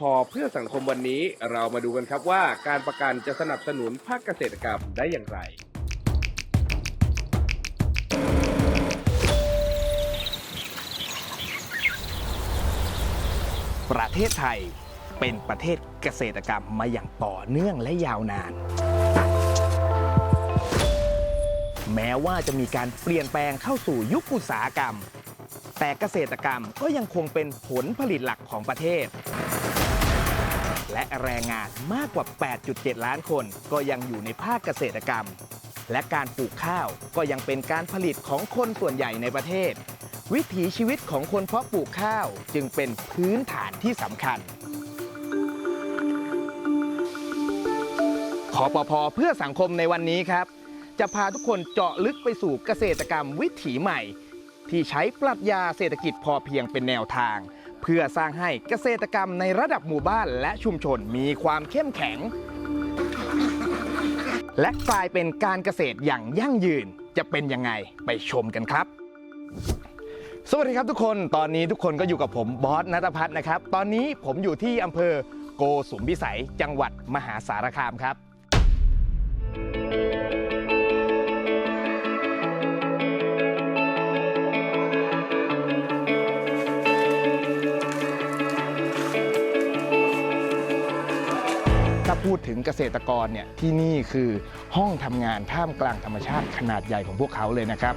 คอปพเพื่อสังคมวันนี้เรามาดูกันครับว่าการประกันจะสนับสนุนภาคเกษตรกรรมได้อย่างไร ประเทศไทยเป็นประเทศเกษตรกรรมมาอย่างต่อเนื่องและยาวนาน แม้ว่าจะมีการเปลี่ยนแปลงเข้าสู่ยุคอุตสาหกรรม แต่เกษตรกรรมก็ยังคงเป็นผลผลิตหลักของประเทศ และแรงงานมากกว่า 8.7 ล้านคน ก็ยังอยู่ในภาคเกษตรกรรม และการปลูกข้าวก็ยังเป็นการผลิตของคนส่วนใหญ่ในประเทศ วิถีชีวิตของคนเพาะปลูกข้าวจึงเป็นพื้นฐานที่สำคัญขอปพเพื่อสังคมในวันนี้ครับ จะพาทุกคนเจาะลึกไปสู่เกษตรกรรมวิถีใหม่ ที่ใช้ปรัชญาเศรษฐกิจพอเพียงเป็นแนวทาง เพื่อสร้างให้เกษตรกรรมในระดับหมู่บ้านและชุมชนมีความเข้มแข็ง และกลายเป็นการเกษตรอย่างยั่งยืนจะเป็นยังไงไปชมกันครับสวัสดีครับทุกคน ตอนนี้ทุกคนก็อยู่กับผมบอสนัทพัฒน์นะครับ ตอนนี้ผมอยู่ที่อำเภอโกสุมพิสัย จังหวัดมหาสารคามครับ พูดถึงเกษตรกรเนี่ยที่นี่คือห้องทำงานท่ามกลางธรรมชาติขนาดใหญ่ของพวกเขาเลยนะครับ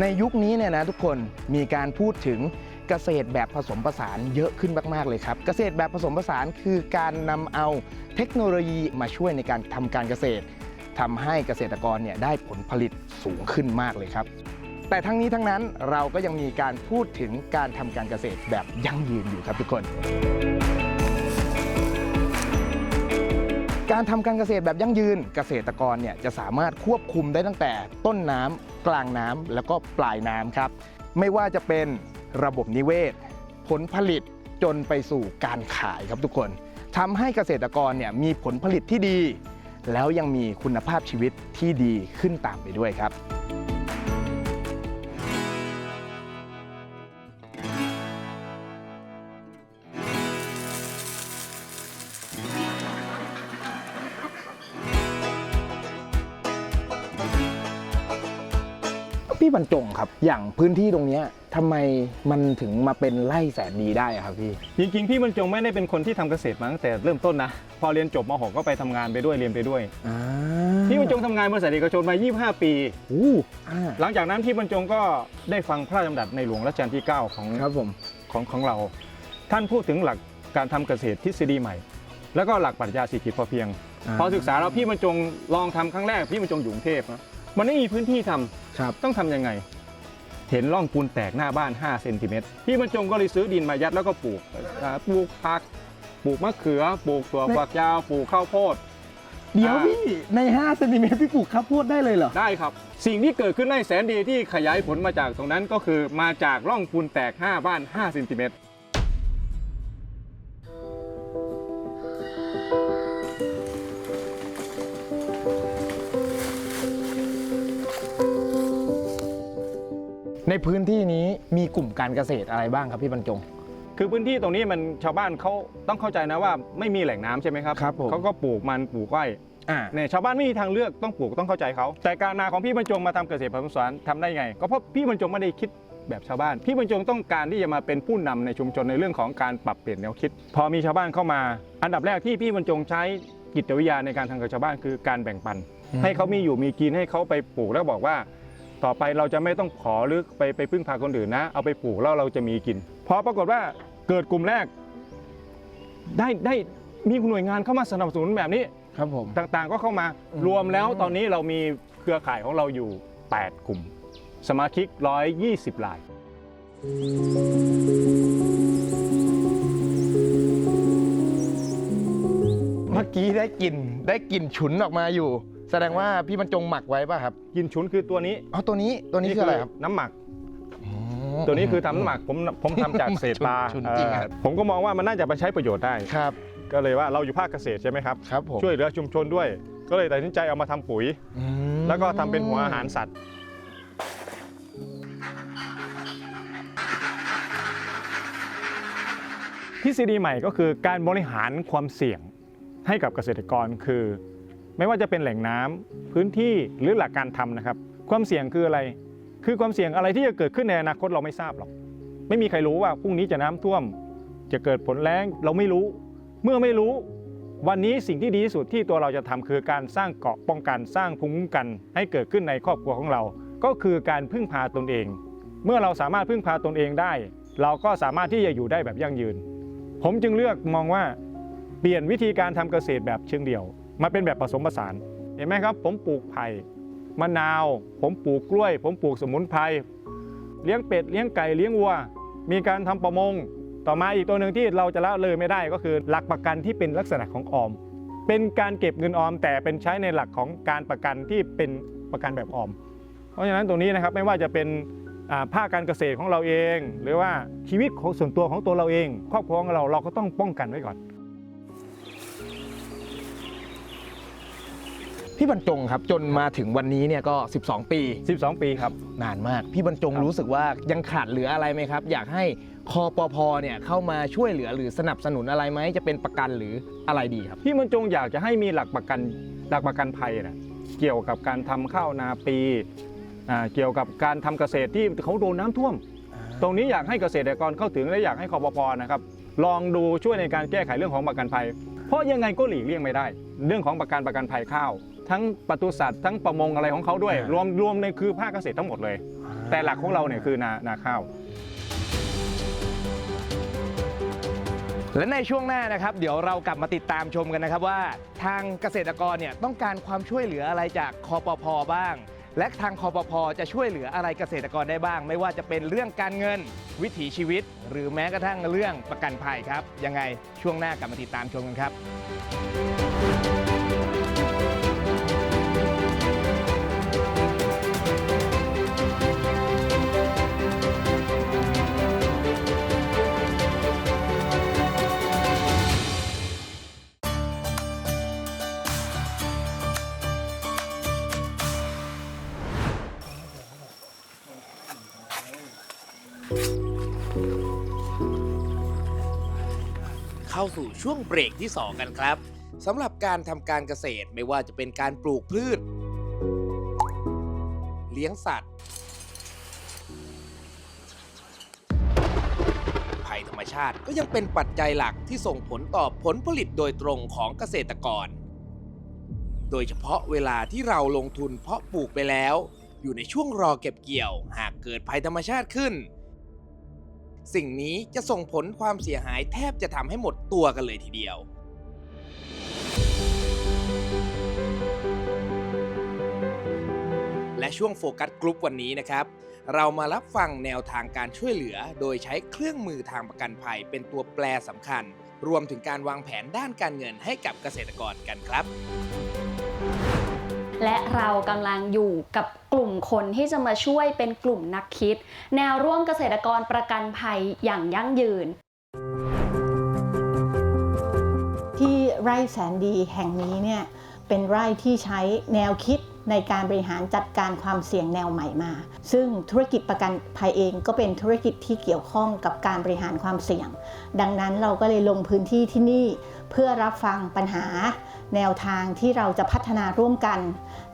ในยุคนี้เนี่ยนะทุกคนมีการพูดถึงเกษตรแบบผสมผสานเยอะขึ้นมากๆเลยครับ เกษตรแบบผสมผสานคือการนำเอาเทคโนโลยีมาช่วยในการทำการเกษตรทำให้เกษตรกรเนี่ยได้ผลผลิตสูงขึ้นมากเลยครับ แต่ทั้งนี้ทั้งนั้นเราก็ยังมีการพูดถึงการทำการเกษตรแบบยั่งยืนอยู่ครับทุกคน การทำการเกษตรแบบยั่งยืนเกษตรกรเนี่ยจะสามารถควบคุมได้ตั้งแต่ต้นน้ำกลางน้ำแล้วก็ปลายน้ำครับ ไม่ว่าจะเป็นระบบนิเวศ ผลผลิตจนไปสู่การขายครับทุกคนทำให้เกษตรกรเนี่ยมีผลผลิตที่ดี แล้วยังมีคุณภาพชีวิตที่ดีขึ้นตามไปด้วยครับ บรรจงครับ อย่างพื้นที่ตรงเนี้ยทำไมมันถึงมาเป็นไร่แสนดีได้อะครับพี่ จริงๆ พี่บรรจงไม่ได้เป็นคนที่ทำเกษตรมาตั้งแต่เริ่มต้นนะ พอเรียนจบม .6 ก็ไปทำงานไปด้วยเรียนไปด้วย อ่าพี่บรรจงทำงานบริษัทเอกชนมา 25 ปี อู้อ่าหลังจากนั้นพี่บรรจงก็ได้ฟังพระราชดำรัสในหลวงรัชกาลที่ 9 ของครับผม ของของเรา ท่านพูดถึงหลักการทำเกษตรทฤษฎีใหม่ แล้วก็หลักปรัชญาเศรษฐกิจพอเพียง พอศึกษาแล้วพี่บรรจงลองทำครั้งแรกพี่บรรจงอยู่กรุงเทพนะ มันไม่มีพื้นที่ทำครับ ต้องทำยังไง เห็นร่องปูนแตกหน้าบ้าน5เซนติเมตรพี่บรรจงก็เลยซื้อดินมายัดแล้วก็ปลูกอ่าปลูกผัก ปลูกมะเขือ ปลูกถั่วฝักยาวปลูกข้าวโพด เดี๋ยวอ่า พี่ใน5เซนติเมตรพี่ปลูกข้าวโพดได้เลยเหรอ ได้ครับ สิ่งที่เกิดขึ้นในแสนดีที่ขยายผลมาจากตรงนั้นก็คือมาจากร่องปูนแตก 5 บ้าน5เซนติเมตร ในพื้นที่นี้มีกลุ่มการเกษตรอะไรบ้างครับพี่บรรจง คือพื้นที่ตรงนี้มันชาวบ้านเขาต้องเข้าใจนะว่าไม่มีแหล่งน้ำใช่ไหมครับครับผม เขาก็ปลูกมันปลูกไร่อ่าเนี่ยชาวบ้านไม่มีทางเลือกต้องปลูกต้องเข้าใจเขาแต่การมาของพี่บรรจงมาทำเกษตรผสมผสานทำได้ไง ก็เพราะพี่บรรจงไม่ได้คิดแบบชาวบ้าน พี่บรรจงต้องการที่จะมาเป็นผู้นำในชุมชนในเรื่องของการปรับเปลี่ยนแนวคิด พอมีชาวบ้านเข้ามา อันดับแรกที่พี่บรรจงใช้จิตวิทยาในการทำกับชาวบ้านคือการแบ่งปันอืมให้เขามีอยู่มีกินให้เขาไปปลูกแล้วบอกว่า ต่อไปเราจะไม่ต้องขอหรือไปไปพึ่งพาคนอื่นนะ เอาไปปลูกแล้วเราจะมีกินพอปรากฏว่าเกิดกลุ่มแรก ได้ได้มีหน่วยงานเข้ามาสนับสนุนแบบนี้ครับผม ต่างๆก็เข้ามาอืมรวมแล้วตอนนี้เรามีเครือข่ายของเราอยู่ 8 กลุ่ม สมาชิก 120ราย เมื่อกี้ได้กลิ่นได้กลิ่นฉุนออกมาอยู่ แสดงว่าพี่บรรจงหมักไว้ป่ะครับกินชุนคือตัวนี้อ๋อตัวนี้ตัวนี้คืออะไรครับน้ำหมัก ตัวนี้คือทำน้ำหมักผมผมทำจากเศษปลาฉุนจริงอะเอ่อผมก็มองว่ามันน่าจะไปใช้ประโยชน์ได้ครับ ก็เลยว่าเราอยู่ภาคเกษตรใช่ไหมครับครับผมช่วยเหลือชุมชนด้วย ก็เลยตัดสินใจเอามาทำปุ๋ย อืมแล้วก็ทำเป็นหัวอาหารสัตว์พทฤษฎีใหม่ก็คือการบริหารความเสี่ยงให้กับเกษตรกรคือ ไม่ว่าจะเป็นแหล่งน้ำพื้นที่หรือหลักการทำนะครับ ความเสี่ยงคืออะไร คือความเสี่ยงอะไรที่จะเกิดขึ้นในอนาคตเราไม่ทราบหรอก ไม่มีใครรู้ว่าพรุ่งนี้จะน้ำท่วม จะเกิดผลแล้งเราไม่รู้ เมื่อไม่รู้ วันนี้สิ่งที่ดีที่สุดที่ตัวเราจะทำคือการสร้างเกาะป้องกันสร้างภูมิคุ้มกัน ให้เกิดขึ้นในครอบครัวของเรา ก็คือการพึ่งพาตนเอง เมื่อเราสามารถพึ่งพาตนเองได้ เราก็สามารถที่จะอยู่ได้แบบยั่งยืน ผมจึงเลือกมองว่าเปลี่ยนวิธีการทำเกษตรแบบเชิงเดี่ยว มาเป็นแบบผสมผสาน เห็นไหมครับ ผมปลูกไผ่มะนาว ผมปลูกกล้วย ผมปลูกสมุนไพรเลี้ยงเป็ดเลี้ยงไก่เลี้ยงวัว มีการทำประมง ต่อมาอีกตัวหนึ่งที่เราจะละเลยไม่ได้ก็คือ หลักประกันที่เป็นลักษณะของออม เป็นการเก็บเงินออม แต่เป็นใช้ในหลักของการประกันที่เป็นประกันแบบออม เพราะฉะนั้นตรงนี้นะครับไม่ว่าจะเป็นภาคการเกษตรของเราเอง หรือว่าชีวิตของส่วนตัวของตัวเราเอง ครอบครัวของเราเราก็ต้องป้องกันไว้ก่อน พี่บรรจงครับจนมาถึงวันนี้เนี่ยก็ 12 ปี 12 ปีครับ นานมาก พี่บรรจงครับ รู้สึกว่ายังขาดเหลืออะไรไหมครับ อยากให้คอปพเนี่ยเข้ามาช่วยเหลือหรือสนับสนุนอะไรไหมจะเป็นประกันหรืออะไรดีครับ พี่บรรจงอยากจะให้มีหลักประกันหลักประกันภัยนะเกี่ยวกับการทำข้าวนาปีอ่าเกี่ยวกับการทำเกษตรที่เขาโดนน้ำท่วม ตรงนี้อยากให้เกษตรกรเข้าถึงและอยากให้คอปพนะครับลองดูช่วยในการแก้ไขเรื่องของประกันภัย เพราะยังไงก็หลีกเลี่ยงไม่ได้ เรื่องของประกันประกันภัยข้าว ทั้งปศุสัตว์ทั้งประมงอะไรของเขาด้วยอ่ารวมรวมในคือภาคเกษตรทั้งหมดเลย แต่หลักของเราเนี่ยคือนานาข้าว และในช่วงหน้านะครับ เดี๋ยวเรากลับมาติดตามชมกันนะครับว่าทางเกษตรกรเนี่ยต้องการความช่วยเหลืออะไรจากคอปพบ้าง และทางคอปพจะช่วยเหลืออะไรเกษตรกรได้บ้าง ไม่ว่าจะเป็นเรื่องการเงินวิถีชีวิต หรือแม้กระทั่งเรื่องประกันภัยครับ ยังไงช่วงหน้ากลับมาติดตามชมกันครับ เข้าสู่ช่วงเบรกที่ 2 กันครับสำหรับการทำการเกษตรไม่ว่าจะเป็นการปลูกพืช เลี้ยงสัตว์ ภัยธรรมชาติก็ยังเป็นปัจจัยหลักที่ส่งผลต่อผลผลิตโดยตรงของเกษตรกร โดยเฉพาะเวลาที่เราลงทุนเพาะปลูกไปแล้ว อยู่ในช่วงรอเก็บเกี่ยว หากเกิดภัยธรรมชาติขึ้น สิ่งนี้จะส่งผลความเสียหายแทบจะทำให้หมดตัวกันเลยทีเดียวและช่วงโฟกัสกรุ๊ปวันนี้นะครับ เรามารับฟังแนวทางการช่วยเหลือ โดยใช้เครื่องมือทางประกันภัยเป็นตัวแปรสำคัญ รวมถึงการวางแผนด้านการเงินให้กับเกษตรกรกันครับ และเรากำลังอยู่กับกลุ่มคนที่จะมาช่วยเป็นกลุ่มนักคิด แนวร่วมเกษตรกรประกันภัยอย่างยั่งยืน ที่ไร่แสนดีแห่งนี้เนี่ยเป็นไร่ที่ใช้แนวคิดในการบริหารจัดการความเสี่ยงแนวใหม่มา ซึ่งธุรกิจประกันภัยเองก็เป็นธุรกิจที่เกี่ยวข้องกับการบริหารความเสี่ยง ดังนั้นเราก็เลยลงพื้นที่ที่นี่เพื่อรับฟังปัญหา แนวทางที่เราจะพัฒนาร่วมกัน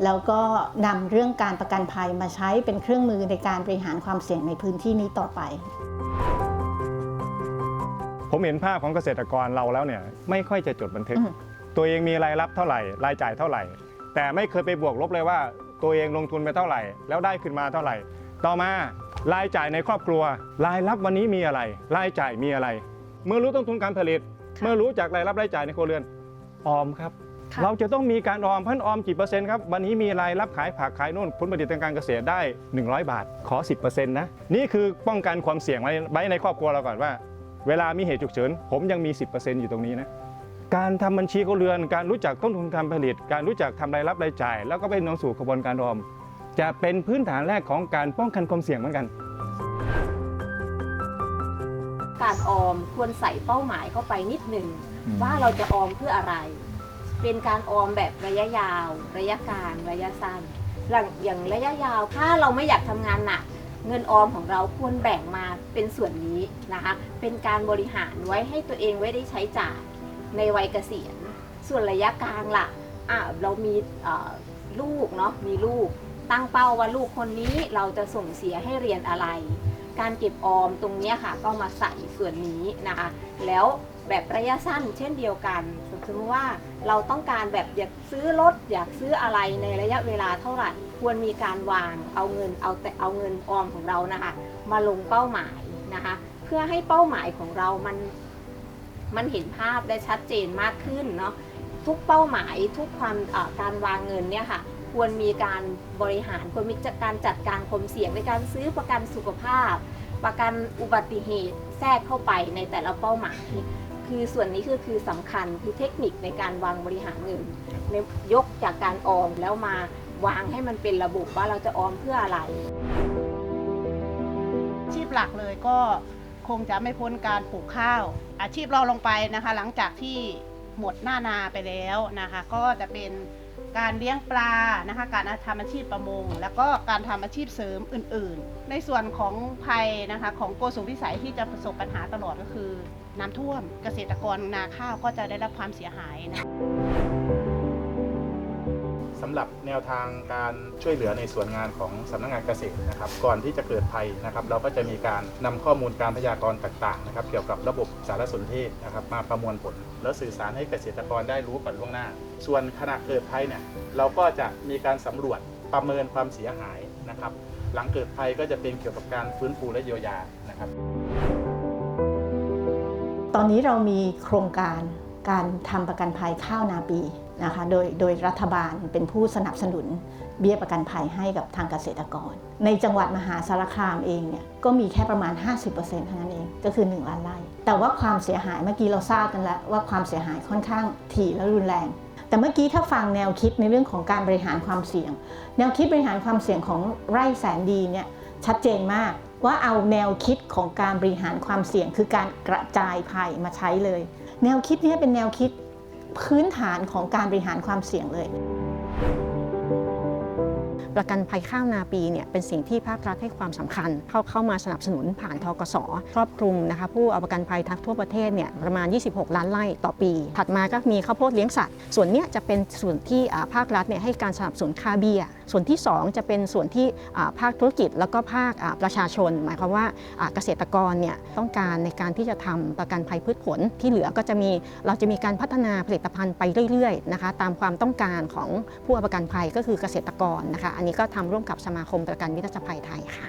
แล้วก็นำเรื่องการประกันภัยมาใช้เป็นเครื่องมือในการบริหารความเสี่ยงในพื้นที่นี้ต่อไปผมเห็นภาพของเกษตรกรเราแล้วเนี่ยไม่ค่อยจะจดบันทึกอืมตัวเองมีรายรับเท่าไหร่ รายจ่ายเท่าไหร่ แต่ไม่เคยไปบวกลบเลยว่า ตัวเองลงทุนไปเท่าไหร่ แล้วได้ขึ้นมาเท่าไหร่ ต่อมารายจ่ายในครอบครัว รายรับวันนี้มีอะไร รายจ่ายมีอะไร เมื่อรู้ต้นทุนการผลิต เมื่อรู้จากรายรับรายจ่ายในครัวเรือน ออมครับ ค่ะเราจะต้องมีการออมพันออมกี่เปอร์เซ็นต์ครับ วันนี้มีรายรับขายผักขายนู่นผลผลิตทางการเกษตรได้ 100 บาท ขอ 10%นะ นี่คือป้องกันความเสี่ยงไว้ไว้ในครอบครัวเราก่อนว่า เวลามีเหตุฉุกเฉิน ผมยังมี 10%อยู่ตรงนี้นะ การทำบัญชีครัวเรือน การรู้จักต้นทุนการผลิต การรู้จักทำรายรับรายจ่าย แล้วก็ไปนำสู่กระบวนการออม จะเป็นพื้นฐานแรกของการป้องกันความเสี่ยงเหมือนกัน การออมควรใส่เป้าหมายเข้าไปนิดหนึ่งอืม ว่าเราจะออมเพื่ออะไร เป็นการออมแบบระยะยาว ระยะกลางระยะสั้นหลังอย่างระยะยาว ถ้าเราไม่อยากทำงานหนักเงินออมของเราควรแบ่งมาเป็นส่วนนี้นะคะ เป็นการบริหารไว้ให้ตัวเองไว้ได้ใช้จ่ายในวัยเกษียณ ส่วนระยะกลางล่ะอะเรามีลูกเนาะ มีลูก ตั้งเป้าว่าลูกคนนี้เราจะส่งเสียให้เรียนอะไร การเก็บออมตรงนี้ค่ะ ก็มาใส่ส่วนนี้นะคะ แล้ว แบบระยะสั้น เช่นเดียวกันสมมติว่าเราต้องการแบบอยากซื้อรถอยากซื้ออะไรในระยะเวลาเท่าไหร่ ควรมีการวางเอาเงินเอาแต่เอาเงินออมของเรานะคะมาลงเป้าหมายนะคะเพื่อให้เป้าหมายของเรามันมันเห็นภาพได้ชัดเจนมากขึ้นเนาะทุกเป้าหมายทุกความการวางเงินเนี่ยค่ะควรมีการบริหารควรมีการจัดการความเสี่ยงในการซื้อประกันสุขภาพ ประกันอุบัติเหตุแทรกเข้าไปในแต่ละเป้าหมาย คือส่วนนี้คือคือสำคัญคือเทคนิคในการวางบริหารเงินในยกจากการออมแล้วมาวางให้มันเป็นระบบว่าเราจะออมเพื่ออะไร อาชีพหลักเลยก็คงจะไม่พ้นการปลูกข้าว อาชีพเราลงไปนะคะ หลังจากที่หมดหน้านาไปแล้วนะคะ ก็จะเป็นการเลี้ยงปลานะคะ การทำอาชีพประมง แล้วก็การทำอาชีพเสริมอื่น ๆ ในส่วนของภัยนะคะ ของโกสุมพิสัยที่จะประสบปัญหาตลอดก็คือ น้ำท่วม เกษตรกรนาข้าวก็จะได้รับความเสียหายนะสำหรับแนวทางการช่วยเหลือในส่วนงานของสำนักงานเกษตรนะครับ ก่อนที่จะเกิดภัยนะครับ เราก็จะมีการนำข้อมูลการพยากรณ์ต่างๆนะครับ เกี่ยวกับระบบสารสนเทศนะครับ มาประมวลผล แล้วสื่อสารให้เกษตรกรได้รู้ก่อนล่วงหน้า ส่วนขณะเกิดภัยเนี่ยเราก็จะมีการสำรวจประเมินความเสียหายนะครับ หลังเกิดภัยก็จะเป็นเกี่ยวกับการฟื้นฟูและเยียวยานะครับ ตอนนี้เรามีโครงการการทำประกันภัยข้าวนาปีนะคะโดยโดยรัฐบาลเป็นผู้สนับสนุนเบี้ยประกันภัยให้กับทางเกษตรกร ในจังหวัดมหาสารคามเองเนี่ยก็มีแค่ประมาณ 50%เท่านั้นเองก็คือ1ล้านไร่แต่ว่าความเสียหายเมื่อกี้เราทราบกันแล้วว่าความเสียหายค่อนข้างถี่และรุนแรง แต่เมื่อกี้ถ้าฟังแนวคิดในเรื่องของการบริหารความเสี่ยง แนวคิดบริหารความเสี่ยงของไร่แสนดีเนี่ยชัดเจนมาก ว่าเอาแนวคิดของการบริหารความเสี่ยง คือการกระจายภัยมาใช้เลย แนวคิดนี้เป็นแนวคิดพื้นฐานของการบริหารความเสี่ยงเลย ประกันภัยข้าวนาปีเนี่ยเป็นสิ่งที่ภาครัฐให้ความสำคัญ เข้าเข้ามาสนับสนุนผ่านทกสครอบคลุมนะคะผู้เอาประกันภัยทั้งทั่วประเทศเนี่ยประมาณ 26 ล้านไร่ต่อปี ถัดมาก็มีข้าวโพดเลี้ยงสัตว์ ส่วนเนี้ยจะเป็นส่วนที่อ่าภาครัฐเนี่ยให้การสนับสนุนคาเบีย ส่วนที่ 2 จะเป็นส่วนที่อ่าภาคธุรกิจแล้วก็ภาคประชาชน หมายความว่าอ่าเกษตรกรเนี่ยต้องการในการที่จะทำประกันภัยพืชผลที่เหลือก็จะมีเราจะมีการพัฒนาผลิตภัณฑ์ไปเรื่อยๆนะคะตามความต้องการของผู้เอาประกันภัยก็คือเกษตรกรนะคะอันนี้ก็ทำร่วมกับสมาคมประกันวินาศภัยไทยค่ะ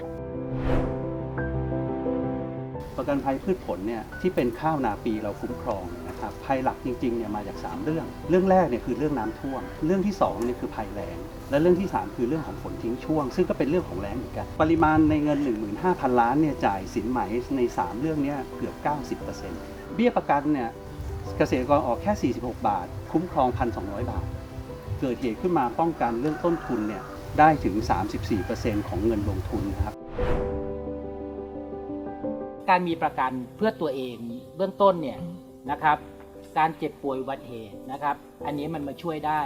ประกันภัยพืชผลเนี่ยที่เป็นข้าวนาปีเราคุ้มครองนะครับภัยหลักจริงๆเนี่ยมาจาก 3 เรื่อง เรื่องแรกเนี่ยคือเรื่องน้ำท่วม เรื่องที่2เนี่ยคือภัยแล้งและเรื่องที่ 3 คือเรื่องของฝนทิ้งช่วง ซึ่งก็เป็นเรื่องของแล้งเหมือนกัน ปริมาณในเงิน 15,000 ล้านเนี่ยจ่ายสินไหมใน 3 เรื่องเนี้เกือบ 90%เบี้ยประกันเนี่ยเกษตรกรออกแค่ 46 บาท คุ้มครอง 1,200 บาท เกิดเหตุขึ้นมาป้องกันเรื่องต้นทุนเนี่ย ได้ถึง 34%ของเงินลงทุนนะครับ การมีประกันเพื่อตัวเองเบื้องต้นเนี่ยนะครับ การเจ็บป่วยอุบัติเหตุนะครับ อันนี้มันมาช่วยได้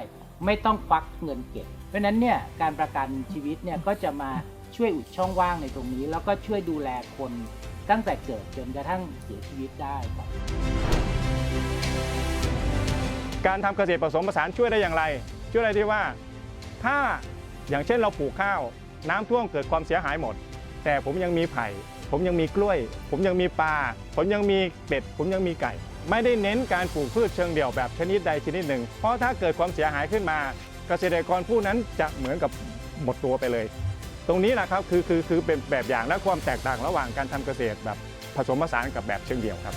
ไม่ต้องฟักเงินเก็บ เพราะฉะนั้นเนี่ยการประกันชีวิตเนี่ยก็จะมาช่วยอุดช่องว่างในตรงนี้ แล้วก็ช่วยดูแลคนตั้งแต่เกิดจนกระทั่งเสียชีวิตได้ครับการทำเกษตรผสมผสานช่วยได้อย่างไร ช่วยได้ที่ว่า ถ้า อย่างเช่นเราปลูกข้าว น้ำท่วมเกิดความเสียหายหมด แต่ผมยังมีไผ่ ผมยังมีกล้วย ผมยังมีปลา ผมยังมีเป็ด ผมยังมีไก่ ไม่ได้เน้นการปลูกพืชเชิงเดี่ยวแบบชนิดใดชนิดหนึ่ง เพราะถ้าเกิดความเสียหายขึ้นมา เกษตรกรผู้นั้นจะเหมือนกับหมดตัวไปเลย ตรงนี้แหละครับคือคือคือเป็นแบบอย่างและความแตกต่างระหว่างการทำเกษตรแบบผสมผสานกับแบบเชิงเดี่ยวครับ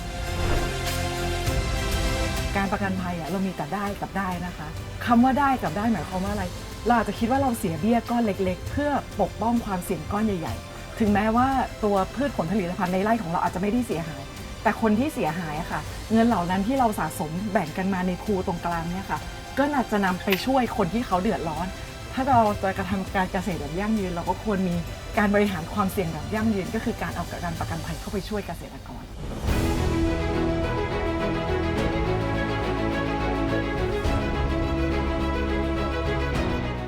การประกันภัยอะเรามีแต่ได้กับได้นะคะคำว่าได้กับได้หมายความว่าอะไร เราอาจจะคิดว่าเราเสียเบี้ยก้อนเล็ก ๆ เพื่อปกป้องความเสี่ยงก้อนใหญ่ ๆ ถึงแม้ว่าตัวพืชผลผลิตภัณฑ์ในไร่ของเราอาจจะไม่ได้เสียหาย แต่คนที่เสียหายอะค่ะ เงินเหล่านั้นที่เราสะสมแบ่งกันมาในภูตรงกลางเนี่ยค่ะ ก็น่าจะนำไปช่วยคนที่เขาเดือดร้อน ถ้าเราจะกระทำการเกษตรแบบยั่งยืน เราก็ควรมีการบริหารความเสี่ยงแบบยั่งยืน ก็คือการเอาการประกันภัยเข้าไปช่วยเกษตรกร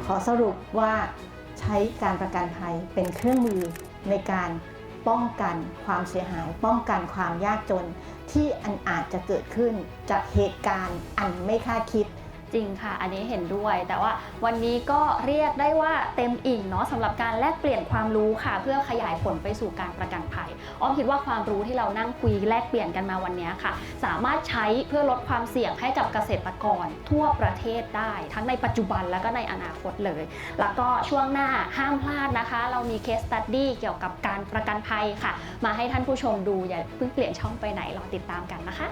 ขอสรุปว่าใช้การประกันภัยเป็นเครื่องมือในการป้องกันความเสียหาย ป้องกันความยากจนที่อันอาจจะเกิดขึ้นจากเหตุการณ์อันไม่คาดคิด จริงค่ะ อันนี้เห็นด้วย แต่ว่าวันนี้ก็เรียกได้ว่าเต็มอิ่งเนาะสำหรับการแลกเปลี่ยนความรู้ค่ะ เพื่อขยายผลไปสู่การประกันภัยอ้อมคิดว่าความรู้ที่เรานั่งคุยแลกเปลี่ยนกันมาวันนี้ค่ะ สามารถใช้เพื่อลดความเสี่ยงให้กับเกษตรกรทั่วประเทศได้ ทั้งในปัจจุบันแล้วก็ในอนาคตเลย แล้วก็ช่วงหน้าห้ามพลาดนะคะ เรามีเคสตัดดี้เกี่ยวกับการประกันภัยค่ะ มาให้ท่านผู้ชมดูอย่าเพิ่งเปลี่ยนช่องไปไหนรอติดตามกันนะคะ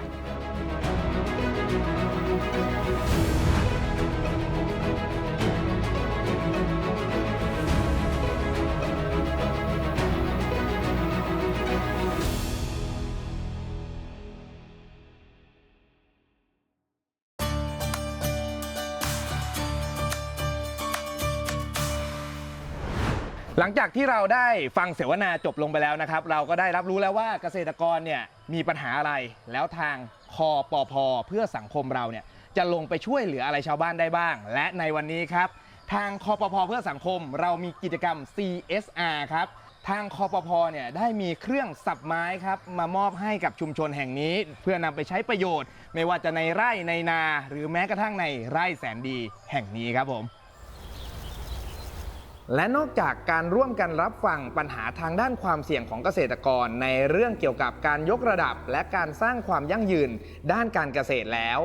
หลังจากที่เราได้ฟังเสวนาจบลงไปแล้วนะครับ เราก็ได้รับรู้แล้วว่าเกษตรกรเนี่ยมีปัญหาอะไร แล้วทางคอปพเพื่อสังคมเราเนี่ยจะลงไปช่วยเหลืออะไรชาวบ้านได้บ้าง และในวันนี้ครับ ทางคอปพเพื่อสังคม เรามีกิจกรรม CSR ครับทางคอปพเนี่ยได้มีเครื่องสับไม้ครับมามอบให้กับชุมชนแห่งนี้ เพื่อนำไปใช้ประโยชน์ ไม่ว่าจะในไร่ในนา หรือแม้กระทั่งในไร่แสนดีแห่งนี้ครับผม และนอกจากการร่วมกันรับฟังปัญหาทางด้านความเสี่ยงของเกษตรกร ในเรื่องเกี่ยวกับการยกระดับ และการสร้างความยั่งยืนด้านการเกษตรแล้ว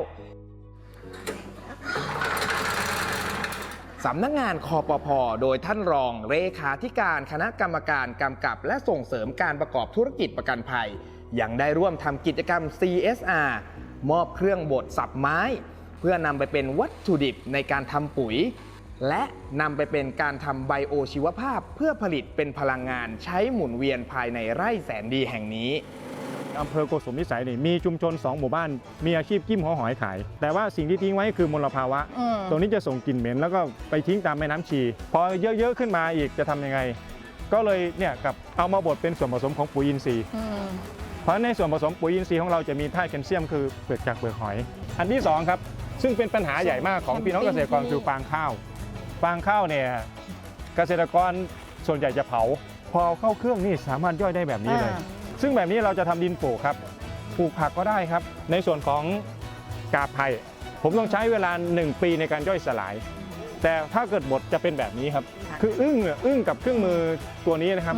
สำนักงานคอปพโดยท่านรองเลขาธิการคณะกรรมการกำกับและส่งเสริมการประกอบธุรกิจประกันภัย ยังได้ร่วมทำกิจกรรม CSR มอบเครื่องบดสับไม้ เพื่อนำไปเป็นวัตถุดิบในการทำปุ๋ย และนำไปเป็นการทำไบโอชีวภาพเพื่อผลิตเป็นพลังงานใช้หมุนเวียนภายในไร่แสนดีแห่งนี้อำเภอโกสุมพิสัยนี่มีชุมชน 2 หมู่บ้าน มีอาชีพกิ้มหัวหอยขาย แต่ว่าสิ่งที่ทิ้งไว้คือมลภาวะอืมตรงนี้จะส่งกลิ่นเหม็นแล้วก็ไปทิ้งตามแม่น้ำชี พอเยอะๆขึ้นมาอีกจะทำยังไง ก็เลยเนี่ยกับเอามาบดเป็นส่วนผสมของปุ๋ยอินทรีย์เพราะในส่วนผสมปุ๋ยอินทรีย์ของเราจะมีธาตุแคลเซียมคือเปลือกจากเปลือกหอย อันที่สองครับซึ่งเป็นปัญหาใหญ่มากของพี่น้องเกษตรกรคือฟางข้าว ฟางข้าวเนี่ยเกษตรกรส่วนใหญ่จะเผา พอเข้าเครื่องนี่สามารถย่อยได้แบบนี้เลย อ่า ซึ่งแบบนี้เราจะทำดินปลูกครับปลูกผักก็ได้ครับ ในส่วนของกาบไผ่ผมต้องใช้เวลา 1 ปีในการย่อยสลาย แต่ถ้าเกิดบดจะเป็นแบบนี้ครับ คืออึ้งอะอึ้งกับเครื่องมือตัวนี้นะครับ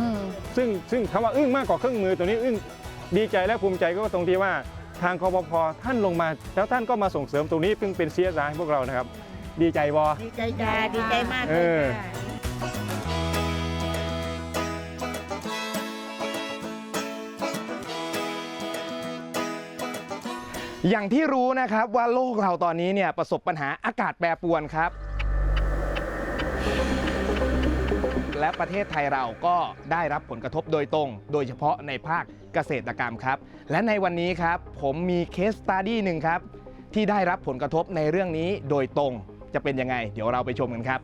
ซึ่งซึ่งคำว่าอึ้งมากกว่าเครื่องมือตัวนี้อึ้งดีใจและภูมิใจก็ตรงที่ว่าทางคอปพท่านลงมา แล้วท่านก็มาส่งเสริมตรงนี้ซึ่งเป็นเสียสายพวกเรานะครับ ดีใจบอ ดีใจจ้าดีใจมากเอเลยอจ้าอย่างที่รู้นะครับว่าโลกเราตอนนี้เนี่ยประสบปัญหาอากาศแปรปรวนครับ และประเทศไทยเราก็ได้รับผลกระทบโดยตรง โดยเฉพาะในภาคเกษตรกรรมครับ และในวันนี้ครับผมมีเคสต u ดี้หนึ่งครับ ที่ได้รับผลกระทบในเรื่องนี้โดยตรง จะเป็นยังไง เดี๋ยวเราไปชมกันครับ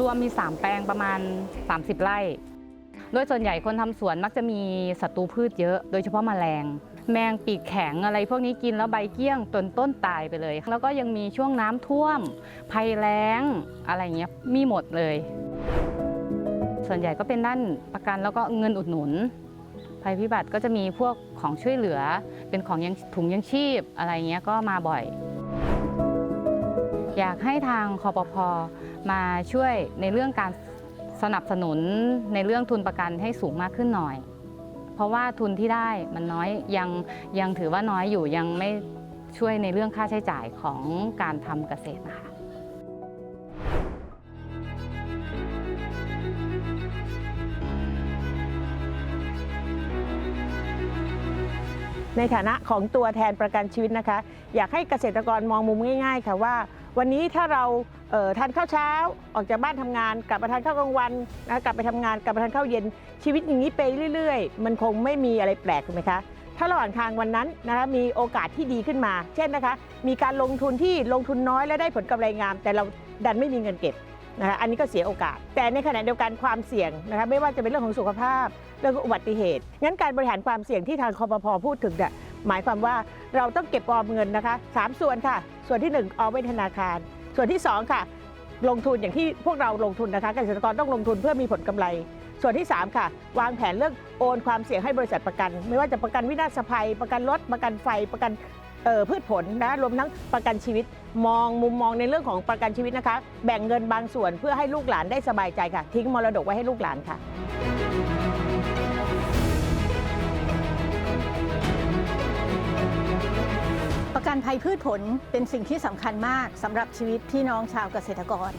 รวมๆมี 3 แปลงประมาณ 30 ไร่ โดยส่วนใหญ่คนทำสวนมักจะมีศัตรูพืชเยอะ โดยเฉพาะแมลง แมงปีกแข็งอะไรพวกนี้กินแล้วใบเกี้ยงจนต้นตายไปเลย แล้วก็ยังมีช่วงน้ำท่วม ภัยแล้งอะไรเงี้ย มีหมดเลย ส่วนใหญ่ก็เป็นด้านประกันแล้วก็เงินอุดหนุน ภัยพิบัติก็จะมีพวกของช่วยเหลือ เป็นของยังถุงยังชีพอะไรเงี้ยก็มาบ่อย อยากให้ทางคอปพมาช่วยในเรื่องการสนับสนุนในเรื่องทุนประกันให้สูงมากขึ้นหน่อย เพราะว่าทุนที่ได้มันน้อยยังยังถือว่าน้อยอยู่ยังไม่ช่วยในเรื่องค่าใช้จ่ายของการทำเกษตรนะคะ ในฐานะของตัวแทนประกันชีวิตนะคะ อยากให้เกษตรกรมองมุมง่าย ๆ ค่ะว่า วันนี้ถ้าเราเทานข้าวเช้าออกจากบ้านทำงาน กลับมาทานข้าวกลางวันนะกลับไปทำงานกลับมาทานข้าวเย็นชีวิตอย่างนี้ไปเรื่อย ๆ มันคงไม่มีอะไรแปลกถูกไหมคะถ้าระหว่างทางวันนั้นนะคะมีโอกาสที่ดีขึ้นมา เช่นนะคะ มีการลงทุนที่ลงทุนน้อยและได้ผลกำไรงาม แต่เราดันไม่มีเงินเก็บ นะคะอันนี้ก็เสียโอกาส แต่ในขณะเดียวกันความเสี่ยงนะคะไม่ว่าจะเป็นเรื่องของสุขภาพเรื่องอุบัติเหตุงั้นการบริหารความเสี่ยงที่ทางคอปพพูดถึงเนี่ยหมายความว่าเราต้องเก็บออมเงินนะคะสามส่วนค่ะ ส่วนที่หนึ่งออมไว้ธนาคาร ส่วนที่สองค่ะ ลงทุนอย่างที่พวกเราลงทุนนะคะเกษตรกรต้องลงทุนเพื่อมีผลกำไร ส่วนที่ 3 ค่ะ วางแผนเรื่องโอนความเสี่ยงให้บริษัทประกัน ไม่ว่าจะประกันวินาศภัย ประกันรถประกันไฟประกัน พืชผลนะรวมทั้งประกันชีวิตมองมุมมองในเรื่องของประกันชีวิตนะคะ แบ่งเงินบางส่วนเพื่อให้ลูกหลานได้สบายใจค่ะ ทิ้งมรดกไว้ให้ลูกหลานค่ะประกันภัยพืชผลเป็นสิ่งที่สำคัญมากสำหรับชีวิตพี่น้องชาวเกษตรกร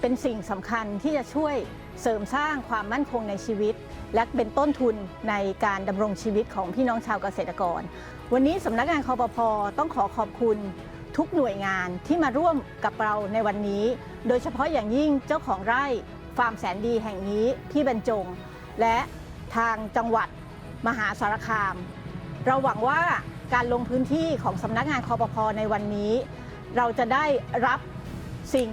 เป็นสิ่งสำคัญที่จะช่วยเสริมสร้างความมั่นคงในชีวิต และเป็นต้นทุนในการดำรงชีวิตของพี่น้องชาวเกษตรกร วันนี้สำนักงานคอปพต้องขอขอบคุณทุกหน่วยงานที่มาร่วมกับเราในวันนี้ โดยเฉพาะอย่างยิ่งเจ้าของไร่ฟาร์มแสนดีแห่งนี้พี่บรรจง และทางจังหวัดมหาสารคาม เราหวังว่าการลงพื้นที่ของสำนักงานคอปพในวันนี้ เราจะได้รับสิ่ง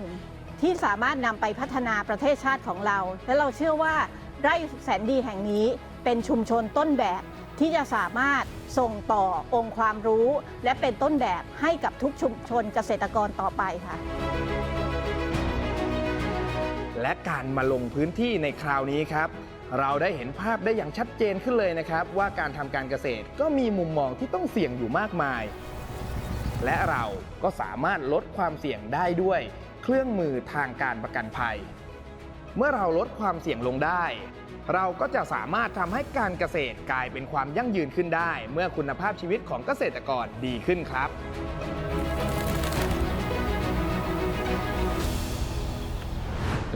ที่สามารถนำไปพัฒนาประเทศชาติของเรา และเราเชื่อว่าไร่แสนดีแห่งนี้เป็นชุมชนต้นแบบ ที่จะสามารถส่งต่อองค์ความรู้ และเป็นต้นแบบให้กับทุกชุมชนเกษตรกรต่อไปค่ะ และการมาลงพื้นที่ในคราวนี้ครับ เราได้เห็นภาพได้อย่างชัดเจนขึ้นเลยนะครับ ว่าการทำการเกษตรก็มีมุมมองที่ต้องเสี่ยงอยู่มากมาย และเราก็สามารถลดความเสี่ยงได้ด้วย เครื่องมือทางการประกันภัย เมื่อเราลดความเสี่ยงลงได้ เราก็จะสามารถทำให้การเกษตรกลายเป็นความยั่งยืนขึ้นได้ เมื่อคุณภาพชีวิตของเกษตรกรดีขึ้นครับ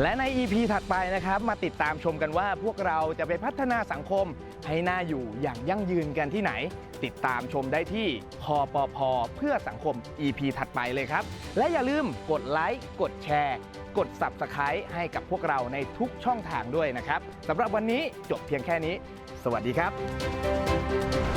และใน EP ถัดไปนะครับ มาติดตามชมกันว่าพวกเราจะไปพัฒนาสังคม ให้น่าอยู่อย่างยั่งยืนกันที่ไหน ติดตามชมได้ที่พอปพเพื่อสังคม EP ถัดไปเลยครับ และอย่าลืมกดไลค์กดแชร์ กด Subscribe ให้กับพวกเราในทุกช่องทางด้วยนะครับสำหรับวันนี้จบเพียงแค่นี้ สวัสดีครับ